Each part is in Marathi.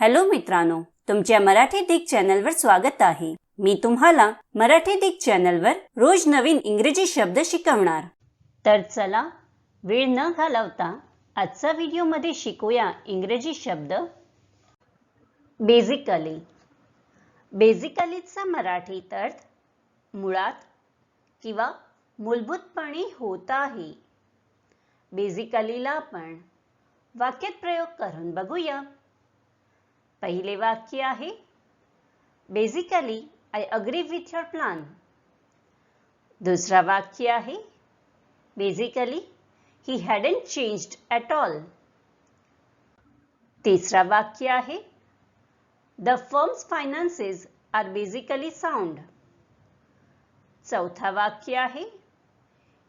हॅलो मित्रांनो तुमच्या मराठी दिग चॅनलवर स्वागत आहे. मी तुम्हाला मराठी दिग चॅनलवर रोज नवीन इंग्रजी शब्द शिकवणार. तर चला वेळ न घालवता आजचा व्हिडिओमध्ये शिकूया इंग्रजी शब्द. बेसिकली बेसिकलीचा मराठीत अर्थ मुळात किंवा मूलभूतपणे होत आहे. बेसिकलीला आपण वाक्यात प्रयोग करून बघूया. पहिले वाक्य आहे. Basically I agree with your plan दुसरा वाक्य आहे. Basically he hadn't changed at all तिसरा वाक्य आहे. The firms finances are basically sound चौथा वाक्य आहे.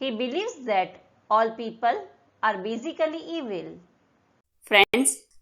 He believes that all people are basically evil friends